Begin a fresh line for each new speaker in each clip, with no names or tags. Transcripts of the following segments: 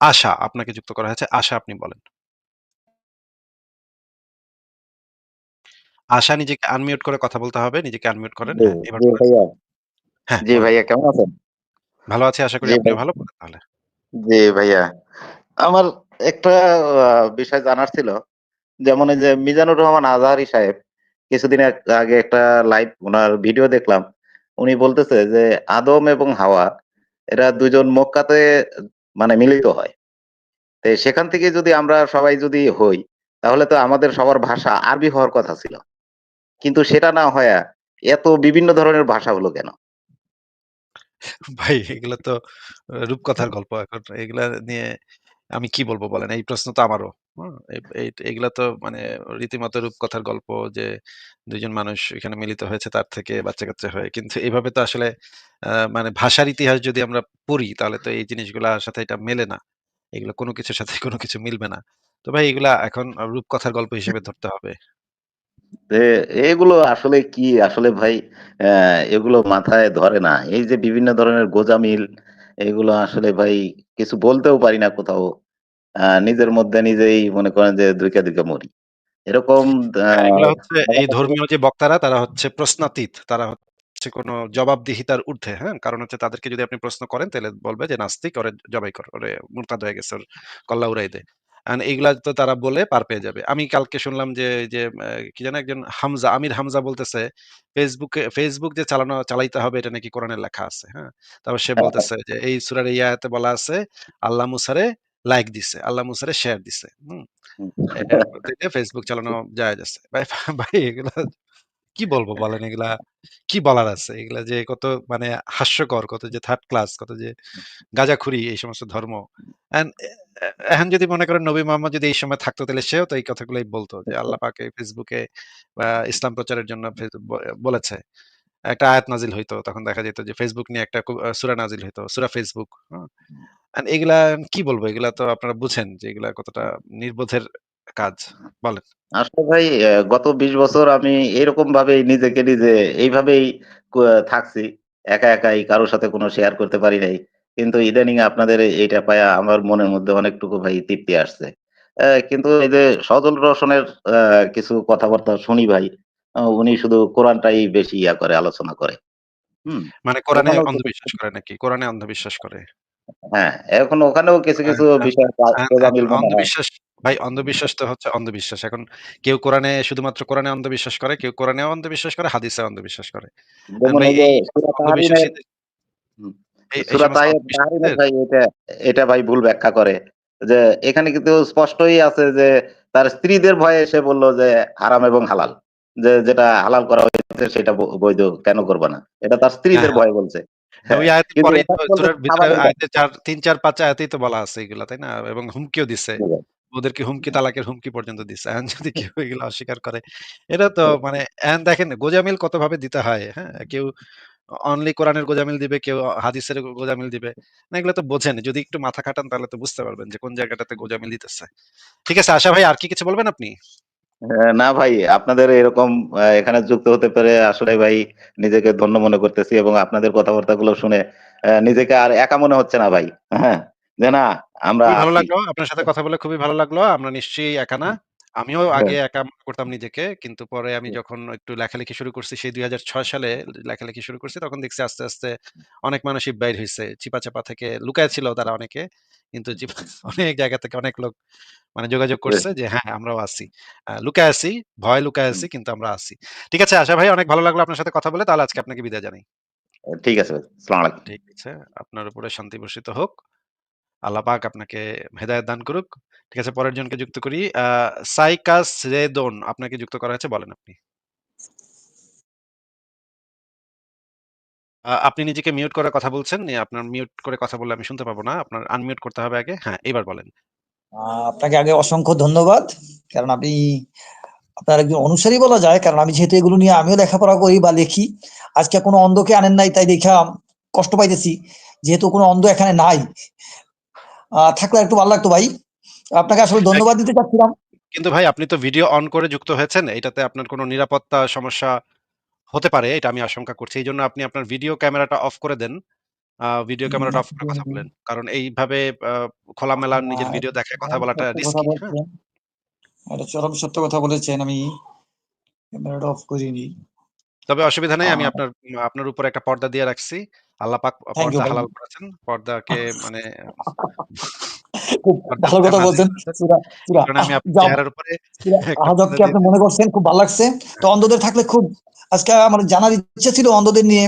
আশা আপনাকে যুক্ত করা হয়েছে। আশা আপনি বলেন। আশা নিজেকে আনমিউট করে কথা বলতে হবে। নিজেকে আনমিউট করেন। হ্যাঁ, এবার
জি
বলেন।
ভাইয়া।
হ্যাঁ,
জি ভাইয়া কেমন আছেন?
ভালো আছি আশা করি
জি ভাই।
ভালো? বলেন তাহলে।
জি ভাইয়া। আমার একটা বিষয় জানার ছিল। যেমন এই যে মিজানুর রহমান আজহারি সাহেব কিছুদিন এক আগে একটা লাইভ ওনার ভিডিও দেখলাম। উনি বলতেছে যে আদম এবং হাওয়া এরা দুজন মক্কাতে মানে মিলিত হয়। তো সেখান থেকে যদি আমরা সবাই যদি হই, তাহলে তো আমাদের সবার ভাষা আরবি হওয়ার কথা ছিল। কিন্তু সেটা না হয় এত বিভিন্ন ধরনের ভাষা হলো কেন?
ভাই এগুলো তো রূপকথার গল্প এখন। এগুলা নিয়ে আমি কি বলব বলেন? এই প্রশ্ন তো আমারও। এগুলা তো মানে রীতিমতো রূপকথার গল্প যে ২ জন মানুষ এখানে মিলিত হয়েছে তার থেকে বাচ্চা-কাচ্চা হয়ে। কিন্তু এভাবে তো আসলে আ মানে ভাষার ইতিহাস যদি আমরা পড়ি তাহলে তো এই জিনিসগুলার সাথে এটা মেলে না। এগুলো কোন কিছুর সাথে কোনো কিছু মিলবে না। তো ভাই এগুলা এখন রূপকথার গল্প হিসেবে ধরতে হবে।
এ এগুলো আসলে কি? আসলে ভাই অ্যা এগুলো মাথায় ধরে না। এই যে বিভিন্ন ধরনের গোঁজামিল, এগুলো আসলে ভাই কিছু বলতেও পারি না কোথাও। নিজের মধ্যে নিজেই মনে করেন যে ধুইকা, ধুইকা মরি। এরকম
হ্যাঁ, হচ্ছে এই ধর্মীয় যে বক্তারা তারা হচ্ছে প্রশ্নাতীত। তারা হচ্ছে কোন জবাবদিহিতার ঊর্ধ্বে, হ্যাঁ? কারণ হচ্ছে তাদেরকে যদি আপনি প্রশ্ন করেন তাইলে বলবে যে নাস্তিক ওরে জবাই কর। ওরে মুরতাদ হয়ে গেছে। ওর কল্লা উড়াই দে। অ্যান্ড এগুলা তো তারা বলে পার পেয়ে যাবে। আমি কালকে শুনলাম যে এই যে কি যেন একজন হামজা, আমির হামজা বলতেছে Facebook এ Facebook যে চালানো চালাইতে হবে এটা নাকি কোরআনে লেখা আছে, হ্যাঁ? তারপর সে বলতেছে যে এই সূরার এই আয়াতে বলা আছে আল্লাহ মুসারে লাইক দিছে। আল্লাহ মুসারে শেয়ার দিছে। হুম? Facebook চালানো জায়েজ আছে। ভাই ভাই এগুলা কি বলব বলেন এগুলা কি বলার আছে? এগুলা যে কত মানে হাস্যকর, কত যে থার্ড ক্লাস, কত যে গাঁজাখুরি এই সমস্ত ধর্ম। এখন যদি মনে করেন নবী মোহাম্মদ যদি এই সময় থাকতো তাহলে সেও তো এই কথাগুলাই বলতো যে আল্লাহ পাক আ ইসলাম প্রচারের জন্য বলেছে। একটা আয়াত নাজিল হইতো। তখন দেখা যেত যে ফেসবুক নিয়ে একটা সুরা নাজিল হইতো। সুরা ফেসবুক? অ্যান্ড এগুলা কি বলব? এগুলা তো আপনারা বুঝেন যে এগুলা কতটা নির্বোধের কাজ। বলেন।
আসলে ভাই গত ২০ বছর আমি এরকম ভাবেই নিজেকে নিজে এইভাবেই থাকছি। একা একাই কারও সাথে কোনো শেয়ার করতে পারি নাই। কিন্তু ইদানিং আপনাদের এইটা পায়া আমার মনের মধ্যে অনেকটুকু ভাই তৃপ্তি আসছে। কিন্তু এই যে সজল রওশনের অ্যা কিছু কথাবার্তা শুনি ভাই। উনি শুধু কোরআনটাই বেশি ইয়া করে, আলোচনা করে।
মানে কোরআনে অন্ধবিশ্বাস করে নাকি? কোরআনে অন্ধবিশ্বাস করে?
হ্যাঁ, এখন ওখানেও কিছু, কিছু বিষয় মনে হয়।
অন্ধবিশ্বাস ভাই অন্ধবিশ্বাস তো হচ্ছে অন্ধবিশ্বাস। এখন কেউ কোরআনে শুধুমাত্র কোরআনে অন্ধবিশ্বাস করে, কেউ কোরআনেও অন্ধবিশ্বাস করে, হাদিসেও অন্ধবিশ্বাস করে।
এটা ভাই ভুল ব্যাখ্যা করে। যে এখানে কিন্তু স্পষ্টই আছে যে তার স্ত্রীদের ভয়ে সে বলল যে হারাম এবং হালাল। যে যেটা হালাল করা হয়েছে সেটা বৈধ কেন করবা না? এটা তার স্ত্রীদের
হ্যাঁ।
ভয়ে বলছে।
হ্যাঁ, ওই আয়াতের
কিন্তু
পরেই তো
এখানে বলতেছে
সূরার ভিতরে
সাবানের
আয়াতের
কাছে।
৪ ৩, ৪, ৫ আয়াতেই তো বলা আছে এগুলা, তাই না? এবং হুমকিও দিছে। ওদেরকে হুমকি তালাকের হুমকি পর্যন্ত। এখন যদি কেউ এগুলো অস্বীকার করে, এটা তো মানে এখন দেখেন গোঁজামিল কতভাবে দিতে হয়, হ্যাঁ? কেউ অনলি কোরআনের গোঁজামিল দিবে, কেউ হাদিসের গোজামিল দিবে। না এগুলো তো বোঝেন। যদি একটু মাথা খাটান তাহলে তো বুঝতে পারবেন যে কোন জায়গাটাতে গোজামিল দিতেছে। ঠিক আছে আশা ভাই আর কি কিছু বলবেন আপনি?
না ভাই আপনাদের এরকম এখানে যুক্ত হতে পেরে আসলে ভাই নিজেকে ধন্য মনে করতেছি এবং আপনাদের কথাবার্তাগুলো শুনে নিজেকে আর একা মনে হচ্ছে না ভাই। হ্যাঁ? যে না আমরা
ভালো লাগল। আপনার সাথে কথা বলে খুবই ভালো লাগল। আমরা নিশ্চয়ই একা না। আমিও
হ্যাঁ,
আগে একা মনে করতাম নিজেকে। কিন্তু পরে আমি যখন একটু লেখালেখি শুরু করছি সেই ২০০৬ সালে লেখালেখি শুরু করছি তখন দেখছি আস্তে, আস্তে অনেক মানুষই বাইর হয়েছে চিপা-চাপা থেকে লুকায় ছিল তারা অনেকে। কিন্তু অনেক জায়গা থেকে অনেক লোক মানে যোগাযোগ করছে যে হ্যাঁ, আমরাও আছি। আ লুকায় আছি, ভয়ে লুকায় আছি কিন্তু আমরা আছি। ঠিক আছে আশা ভাই অনেক ভালো লাগল আপনার সাথে কথা বলে। তাহলে আজকে আপনাকে বিদায় জানাই।
ঠিক আছে।
ঠিক আছে। আপনার উপরে শান্তি বর্ষিত হোক। আল্লাহ পাক আপনাকে হেদায়েত দান করুক। ঠিক আছে, পরের জনকে যুক্ত করি। সাইকাস রেদন আপনাকে যুক্ত করা হয়েছে, বলেন আপনি। আপনি নিজেকে মিউট করে কথা বলছেন। আপনার মিউট করে কথা বললে আমি শুনতে পাবো না। আপনার আনমিউট করতে হবে আগে। হ্যাঁ, এবার বলেন।
আপনাকে আগে অসংখ্য ধন্যবাদ। কারণ আপনি আপনার একজন অনুসারী বলা যায়। কারণ আমি যেহেতু এগুলো নিয়ে আমিও লেখাপড়া করি বা লিখি। আজকে কোনো অন্ধকে আনেন নাই তাই দেইখা কষ্ট পাইতেছি। যেহেতু কোনো অন্ধ এখানে নাই। থাকলে একটু ভালো লাগতো ভাই। আপনাকে আসলে
হ্যাঁ,
ধন্যবাদ দিতে চাচ্ছিলাম।
কিন্তু ভাই আপনি তো ভিডিও অন করে যুক্ত হয়েছেন। এটাতে আপনার কোনো নিরাপত্তা সমস্যা হতে পারে। এটা আমি আশঙ্কা করছি। এইজন্য আপনি আপনার ভিডিও ক্যামেরাটা অফ করে দেন। আ ভিডিও ক্যামেরাটা অফ করে কথা বলেন। কারণ এইভাবে আ খোলামেলা নিজের ভিডিও দেখায় কথা বলাটা
সত্য কথা
রিস্কি, হ্যাঁ?
বলছেন। এটা চরম সত্য কথা বলেছেন। আমি ক্যামেরাটা অফ করিনি।
তবে অসুবিধা নাই। আমি আপনার আপনার উপরে একটা পর্দা দিয়ে রাখছি। আল্লাহ পাক
থ্যাংক ইউ
পর্দা
ভাই।
হালাল করেছেন। পর্দাকে মানে
খুব ভালো কথা
নাজিল
বলছেন।
করেছেন।
সূরা সূরা
কারণে আমি আপনার চেহারার উপরে
সূরা
একটা
আহজাবকে
পর্দা দিয়ে
আপনি মনে করছেন খুব ভালো লাগছে। তো অন্ধদের থাকলে খুব আজকে আমার জানার ইচ্ছা ছিল অন্ধদের নিয়ে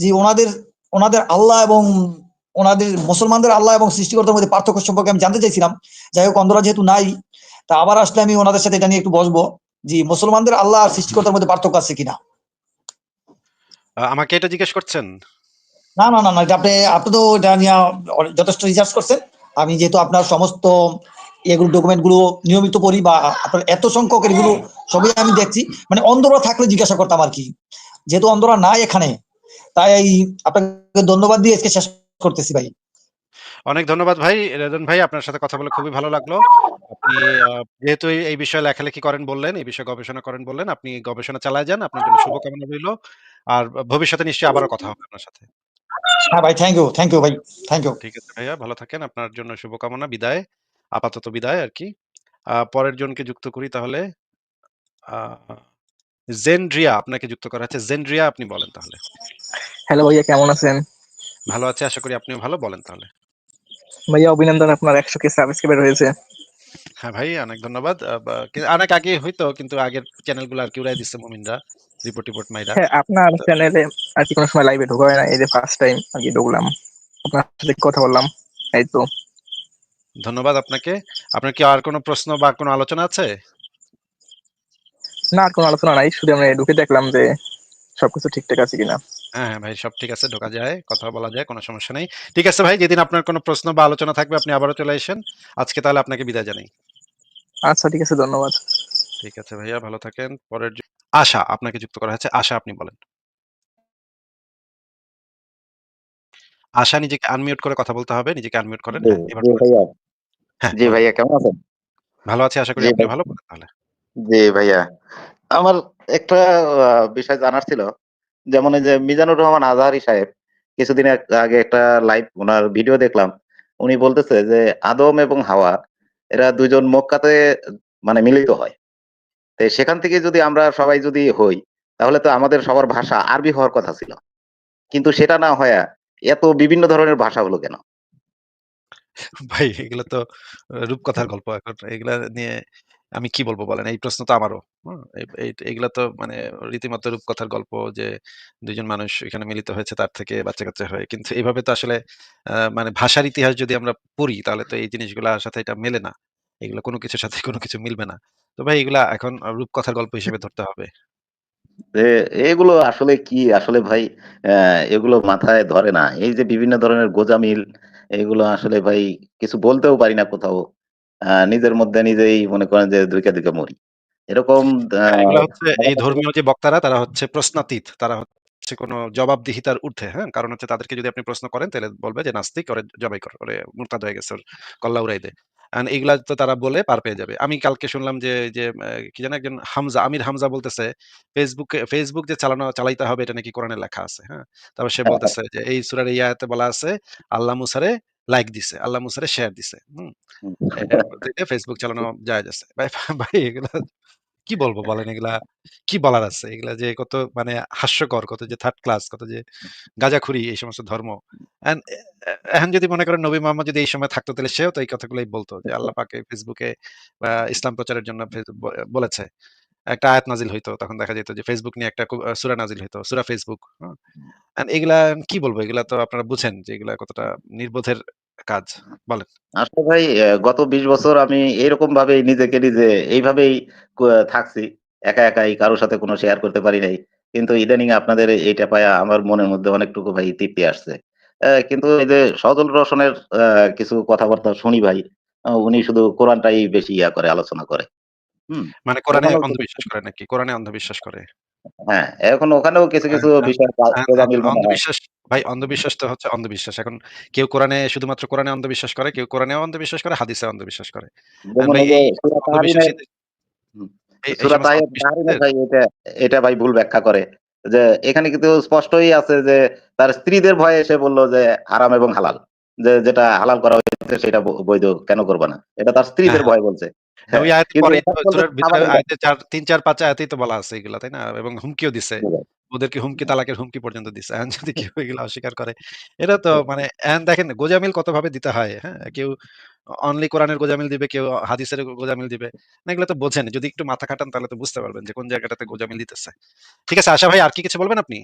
যে ওনাদের ওনাদের আল্লাহ এবং ওনাদের মুসলমানদের আল্লাহ এবং সৃষ্টিকর্তার মধ্যে পার্থক্য সম্পর্কে আমি জানতে চাইছিলাম। যাই হোক অন্ধরা যেহেতু নাই, তা আবার আসলে আমি ওনাদের সাথে এটা নিয়ে একটু বসবো। যে মুসলমানদের আল্লাহ আর সৃষ্টিকর্তার মধ্যে পার্থক্য আছে কিনা?
আমাকে এটা জিজ্ঞেস করছেন?
না, না, না, না। এটা আপনি আপনি তো এটা নিয়ে যথেষ্ট রিসার্চ করছেন। আমি যেহেতু আপনার সমস্ত এগুলো ডকুমেন্টগুলো নিয়মিত পড়ি বা আপনার এত সংখ্যক এগুলো সবই আমি দেখছি। মানে অন্ধরা থাকলে জিজ্ঞাসা করতাম আরকি। যেহেতু অন্ধরা নাই এখানে, তাই আপনাকে ধন্যবাদ দিয়ে আজকে শেষ করতেছি ভাই।
অনেক ধন্যবাদ ভাই। রেদন ভাই আপনার সাথে কথা বলে খুবই ভালো লাগল। আপনি যেহেতু এই, এই বিষয়ে লেখালেখি করেন বললেন, এই বিষয়ে গবেষণা করেন বললেন, আপনি গবেষণা চালায় যান। আপনার জন্য শুভকামনা রইল। আর ভবিষ্যতে নিশ্চয়ই আবারও কথা হবে আপনার সাথে।
হ্যাঁ ভাই, থ্যাংক ইউ, থ্যাংক ইউ ভাই। Thank you.
ঠিক আছে ভাইয়া, ভালো থাকেন। আপনার জন্য শুভকামনা। বিদায়। আপাতত বিদায় আরকি। আ পরের জনকে যুক্ত করি তাহলে। জেনড্রিয়া আপনাকে যুক্ত করা হচ্ছে। জেনড্রিয়া আপনি বলেন তাহলে।
হ্যালো ভাইয়া কেমন আছেন?
ভালো আছি। আশা করি আপনিও ভালো। বলেন তাহলে।
ভাইয়া অভিনন্দন আপনার ১০০ কে সাবস্ক্রাইবার হয়েছে।
হ্যাঁ ভাই, অনেক ধন্যবাদ। কি অনেক আগে হইতো কিন্তু আগের চ্যানেলগুলো আর কি উড়াই দিচ্ছে মুমিনরা। রিপোর্ট-টিপোর্ট মাইরা।
হ্যাঁ, আপনার চ্যানেলে আরকি কোনো সময় লাইভে ঢোকা হয় না। এই যে ফার্স্ট টাইম আরকি ঢুকলাম। আপনার সাথে কথা বললাম। এই তো।
ধন্যবাদ আপনাকে। আপনার কি আর কোনো প্রশ্ন বা কোনো আলোচনা আছে?
না কোন আলোচনা নাই। শুধু আমি ঢুকে দেখলাম যে সবকিছু ঠিকঠাক আছে কিনা।
হ্যাঁ, হ্যাঁ ভাই সব ঠিক আছে। ঢোকা যায়, কথা বলা যায়, কোন সমস্যা নেই। ঠিক আছে ভাই, যেদিন আপনার কোনো প্রশ্ন বা আলোচনা থাকবে আপনি আবারও চলে আসেন আজকে তাহলে আপনাকে বিদায় জানাই।
আচ্ছা ঠিক আছে ধন্যবাদ।
ঠিক আছে ভাইয়া, ভালো থাকেন। পরের আশা আপনাকে যুক্ত করা হয়েছে। আশা আপনি বলেন। আশা নিজেকে আনমিউট করে কথা বলতে হবে। নিজেকে আনমিউট করেন। হ্যাঁ, এবার। হ্যাঁ,
জি ভাইয়া কেমন আছেন?
ভালো আছি। আশা করি
জি
আপনি
ভাই।
ভালো। তাহলে।
জি ভাইয়া। আমার একটা আ বিষয় জানার ছিল। যেমন এই যে মিজানুর রহমান আজহারী সাহেব কিছুদিন এক আগে একটা লাইভ উনার ভিডিও দেখলাম। উনি বলতেছে যে আদম এবং হাওয়া এরা ২ জন মক্কাতে মানে মিলিত হয়। তো সেখান থেকে যদি আমরা সবাই যদি হই, তাহলে তো আমাদের সবার ভাষা আরবি হওয়ার কথা ছিল। কিন্তু সেটা না হয়া এত বিভিন্ন ধরনের ভাষা হলো কেন?
ভাই এগুলো তো রূপকথার গল্প এখন। এগুলা নিয়ে আমি কি বলব বলেন? এই প্রশ্ন তো আমারও। হুম? এই এই এগুলা তো মানে রীতিমতো রূপকথার গল্প যে ২ জন মানুষ এখানে মিলিত হয়েছে তার থেকে বাচ্চা-কাচ্চা হয়। কিন্তু এভাবে তো আসলে মানে ভাষার ইতিহাস যদি আমরা পড়ি তাহলে তো এই জিনিসগুলার সাথে এটা মেলে না। এগুলো কোন কিছুর সাথে কোন কিছু মিলবে না। তো ভাই এগুলা এখন রূপকথার গল্প হিসেবে ধরতে হবে।
যে এগুলো আসলে কি? আসলে ভাই এগুলো মাথায় ধরে না। এই যে বিভিন্ন ধরনের গোঁজামিল এগুলো আসলে ভাই কিছু বলতেও পারি না কোথাও। আহ, নিজের মধ্যে নিজেই মনে করেন যে ধুইকা, ধুইকা মরি। এরকম
হ্যাঁ, এগুলা হচ্ছে এই ধর্মীয় যে বক্তারা তারা হচ্ছে প্রশ্নাতীত। তারা হচ্ছে কোন জবাবদিহিতার ঊর্ধ্বে, হ্যাঁ? কারণ হচ্ছে তাদেরকে যদি আপনি প্রশ্ন করেন তাহলে বলবে যে নাস্তিক ওরে জবাই করে ওরে মুরতাদ হয়ে গেছে। ওর কল্লা উড়াই দে। এগুলা তো তারা বলে পার পেয়ে যাবে। আমি কালকে শুনলাম যে, যে কি জানো একজন হামজা, আমির হামজা বলতেছে ফেসবুকে ফেসবুক যে চালানো চালাইতে হবে এটা নাকি কোরআনে লেখা আছে, হ্যাঁ? তারপর সে বলতেছে যে এই সুরার ইয়াতে বলা আছে আল্লাহ মুসারে লাইক দিছে। আল্লাহ মুসারে শেয়ার দিছে। হম Facebook চালানো যায় যাচ্ছে ভাই ভাই এগুলা কি বলব বলেন এগুলা কি বলার আছে? এগুলা যে কত মানে হাস্যকর, কত যে থার্ড ক্লাস, কত যে গাঁজাখুরি এই সমস্ত ধর্ম। এখন যদি মনে করেন নবী মোহাম্মদ যদি এই সময় থাকতো তাহলে সেও তো এই কথাগুলাই বলত যে আল্লাহ পাক এ আ ইসলাম প্রচারের জন্য ব বলেছে। একটা আয়াত নাজিল হইতো। তখন দেখা যেত যে ফেসবুক নিয়ে একটা সূরা নাজিল হইতো। সূরা ফেসবুক এগুলা কি বলব? এগুলা তো আপনারা বুঝেন যে এগুলা কতটা নির্বোধের কাজ। বলেন।
আসলে ভাই গত ২০ বছর আমি এরকম ভাবেই নিজেকে নিজে এইভাবেই থাকছি। একা, একাই কারও সাথে কোনো শেয়ার করতে পারি নাই। কিন্তু ইদানিং আপনাদের এইটা পায়া আমার মনের মধ্যে অনেকটুকু ভাই তৃপ্তি আসছে। কিন্তু এই যে সজল রওশনের অ্যা কিছু কথাবার্তা শুনি ভাই। উনি শুধু কোরআনটাই বেশি ইয়া করে, আলোচনা করে। হুম?
মানে কোরআনে অন্ধবিশ্বাস করে নাকি? কোরআনে অন্ধবিশ্বাস করে?
হ্যাঁ, এখন ওখানেও কিছু,
হ্যাঁ,
কিছু
হ্যাঁ,
বিষয়
হ্যাঁ, হ্যাঁ,
মনে হয়।
অন্ধবিশ্বাস ভাই অন্ধবিশ্বাস তো হচ্ছে অন্ধবিশ্বাস। এখন কেউ কোরআনে শুধুমাত্র কোরআনে অন্ধবিশ্বাস করে, কেউ কোরআনেও অন্ধবিশ্বাস করে, হাদিসেও অন্ধবিশ্বাস করে। অ্যান্ড
যেমন
ভাই
এই যে
এই
সূরা তাহরিমের
অন্ধবিশ্বাসীদের
হুম,
এই এই
সূরা
সমস্ত
তাহে তাহরিমে
অন্ধবিশ্বাসীদের
ভাই এটা এটা ভাই ভুল ব্যাখ্যা করে। যে এখানে কিন্তু স্পষ্টই আছে যে তার স্ত্রীদের ভয়ে এসে বলল যে হারাম এবং হালাল যে যেটা হালাল করা হয়েছে সেটা ব- বৈধ কেন করবে না এটা তার স্ত্রীদের
হ্যাঁ।
ভয় বলছে
ওই আয়াতের ভিতরে আয়াতে ৪ ৩-৪ ৫ আয়াতেই তো বলা আছে এগুলা, তাই না? এবং হুমকিও দিছে। ওদেরকে হুমকি তালাকের হুমকি পর্যন্ত দিছে। এখন যদি কেউ এগুলো অস্বীকার করে, এটা তো মানে এখন দেখেন গোঁজামিল কতভাবে দিতে হয়, হ্যাঁ? কেউ অনলি কোরআনের গোজামিল দিবে, কেউ হাদিসের গোজামিল দিবে। না এগুলো তো বোঝেন। যদি একটু মাথা খাটান তাহলে তো বুঝতে পারবেন যে কোন জায়গাটাতে গোজামিল দিতেছে। ঠিক আছে, আশা ভাই আর কি কিছু বলবেন আপনি?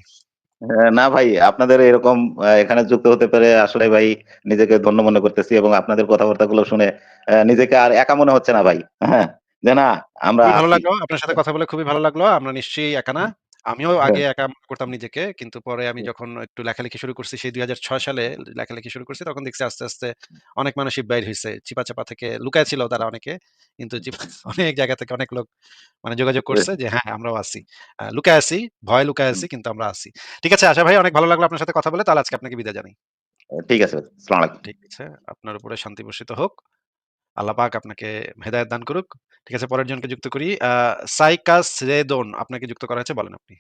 না ভাই আপনাদের এরকম এখানে যুক্ত হতে পেরে আসলে ভাই নিজেকে ধন্য মনে করতেছি এবং আপনাদের কথাবার্তা গুলো শুনে আহ, নিজেকে আর একা মনে হচ্ছে না ভাই হ্যাঁ যে না আমরা
ভালো লাগল। আপনার সাথে কথা বলে খুবই ভালো লাগল। আমরা নিশ্চয়ই একা না। আমিও আগে একা মনে করতাম নিজেকে। কিন্তু পরে আমি যখন একটু লেখালেখি শুরু করছি সেই ২০০৬ সালে লেখালেখি শুরু করছি তখন দেখছি আস্তে, আস্তে অনেক মানুষই বাইর হইছে। চিপা-চাপা থেকে লুকায় ছিল তারা অনেকে। কিন্তু অনেক জায়গা থেকে অনেক লোক মানে যোগাযোগ করছে যে হ্যাঁ, আমরাও আছি। লুকায় আছি, ভয় লুকায় আছি কিন্তু আমরা আছি। ঠিক আছে আশা ভাই অনেক ভালো লাগল আপনার সাথে কথা বলে। তাহলে আজকে আপনাকে বিদায় জানাই।
ঠিক আছে
ঠিক আছে। আপনার উপরে শান্তি বর্ষিত হোক। আল্লাহ পাক আপনাকে হেদায়েত দান করুক। ঠিক আছে পরের জনকে যুক্ত করি। সাইকাস রেদন আপনাকে যুক্ত করা হয়েছে বলেন আপনি।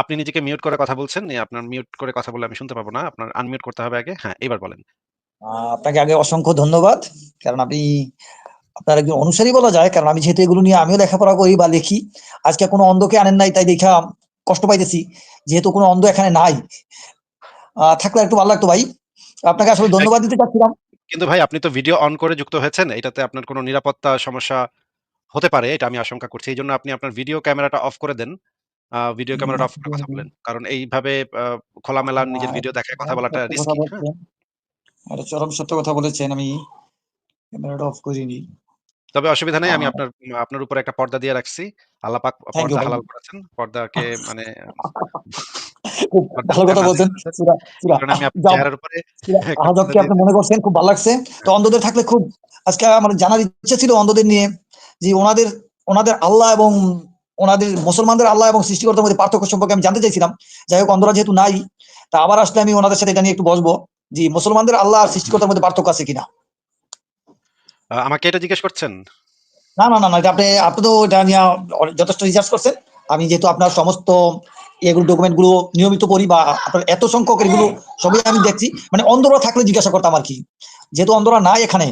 আপনি নিজেকে মিউট করে কথা বলছেন। আপনার মিউট করে কথা বলে আমি শুনতে পাবো না। আপনার আনমিউট করতে হবে আগে। হ্যাঁ, এবার বলেন।
আপনাকে আগে অসংখ্য ধন্যবাদ কারণ আপনি আপনার একজন অনুসারী বলা যায় কারণ আমি যেহেতু এগুলো নিয়ে আমিও লেখাপড়া করি বা লিখি আজকে কোনো অন্ধকে আনেন নাই তাই দেখা কষ্ট পাইতেছি যেহেতু কোনো অন্ধ এখানে নাই থাকলে একটু ভালো লাগতো ভাই আপনাকে আসলে ধন্যবাদ দিতে চাচ্ছিলাম
কিন্তু ভাই আপনি তো ভিডিও অন করে যুক্ত হয়েছেন। এটাতে আপনার কোনো নিরাপত্তা সমস্যা হতে পারে। এটা আমি আশঙ্কা করছি। এই জন্য আপনি আপনার ভিডিও ক্যামেরাটা অফ করে দেন। ভিডিও ক্যামেরাটা অফ করে কথা বলেন। কারণ এইভাবে খোলামেলা নিজের ভিডিও দেখে কথা বলাটা রিস্কি।
আরে চরম সত্য কথা বলেছেন আমি ক্যামেরাটা অফ করিনি
তবে অসুবিধা নেই। আমি আপনার আপনার উপরে একটা পর্দা দিয়ে রাখছি। আল্লাহ পাক পর্দা হালাল করেছেন। পর্দাকে মানে
ভালো কথা বলছেন।
আমি উপরে
আপনি মনে করছেন? খুব ভালো লাগছে। তো অন্ধদের থাকলে খুব আজকে আমার জানার ইচ্ছা ছিল অন্ধদের নিয়ে যে ওনাদের ওনাদের আল্লাহ এবং ওনাদের মুসলমানদের আল্লাহ এবং সৃষ্টিকর্তার মধ্যে পার্থক্য সম্পর্কে আমি জানতে চাইছিলাম। যাই হোক অন্ধরা যেহেতু নাই তা আবার আসলে আমি ওনাদের সাথে এটা নিয়ে একটু বসবো যে মুসলমানদের আল্লাহ আর সৃষ্টিকর্তার মধ্যে পার্থক্য আছে কিনা।
আমাকে এটা জিজ্ঞেস করছেন?
না না না না আপনি আপনি তো এটা নিয়ে যথেষ্ট রিসার্চ করছেন আমি যেহেতু আপনার সমস্ত এগুলো ডকুমেন্টগুলো নিয়মিত পড়ি বা আপনার এত সংখ্যক এগুলো সবই আমি দেখছি মানে অন্ধরা থাকলে জিজ্ঞাসা করতাম আর কি যেহেতু অন্ধরা নাই এখানে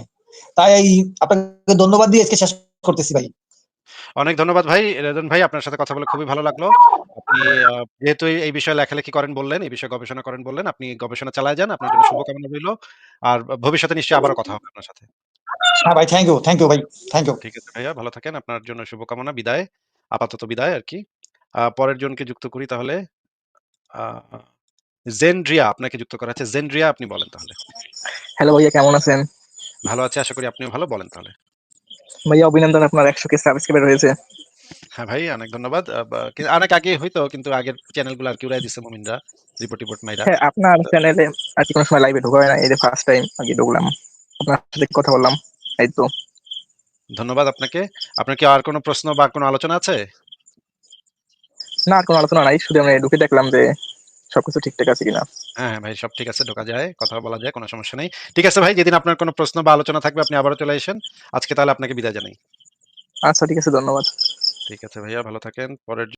তাই আপনাকে ধন্যবাদ দিয়ে আজকে শেষ করতেছি ভাই
অনেক ধন্যবাদ ভাই। রেদন ভাই আপনার সাথে কথা বলে খুবই ভালো লাগল। আপনি যেহেতু এই এই বিষয়ে লেখালেখি করেন বললেন, এই বিষয়ে গবেষণা করেন বললেন। আপনি গবেষণা চালায় যান। আপনার জন্য শুভকামনা রইল। আর ভবিষ্যতে নিশ্চয়ই আবারও কথা হবে আপনার সাথে।
হ্যাঁ ভাই থ্যাংক ইউ থ্যাংক ইউ ভাই থ্যাংক ইউ
ঠিক আছে ভাইয়া ভালো থাকেন। আপনার জন্য শুভকামনা। বিদায়। আপাতত বিদায় আরকি। আ পরের জনকে যুক্ত করি তাহলে। জেনড্রিয়া আপনাকে যুক্ত করা হচ্ছে। জেনড্রিয়া আপনি বলেন তাহলে।
হ্যালো ভাইয়া কেমন আছেন
ভালো আছি আশা করি আপনিও ভালো। বলেন তাহলে।
ভাইয়া অভিনন্দন আপনার একশো কে সাবস্ক্রাইবার হয়েছে
হ্যাঁ ভাই অনেক ধন্যবাদ। কি অনেক আগে হইতো কিন্তু আগের চ্যানেলগুলো আরকি উড়ায় দিছে মুমিনরা। রিপোর্ট টিপোর্ট মাইরা।
হ্যাঁ আপনার চ্যানেলে আর কি কোনো সময় লাইভে ঢোকা হয় না এই যে ফার্স্ট টাইম আর কি ঢুকলাম আপনার সাথে কথা বললাম এই তো
ধন্যবাদ আপনাকে। আপনার কি আর কোনো প্রশ্ন বা কোনো আলোচনা আছে?
না কোনো আলোচনা নাই শুধু আমি ঢুকে দেখলাম যে সবকিছু ঠিকঠাক আছে কিনা
হ্যাঁ, হ্যাঁ ভাই সব ঠিক আছে। ঢোকা যায়, কথা বলা যায়, কোনো সমস্যা নেই। ঠিক আছে ভাই যেদিন আপনার কোনো প্রশ্ন বা আলোচনা থাকবে আপনি আবারও চলে আইসেন। আজকে তাহলে আপনাকে বিদায় জানাই।
আচ্ছা ঠিক আছে ধন্যবাদ
ঠিক আছে ভাইয়া ভালো থাকেন। পরের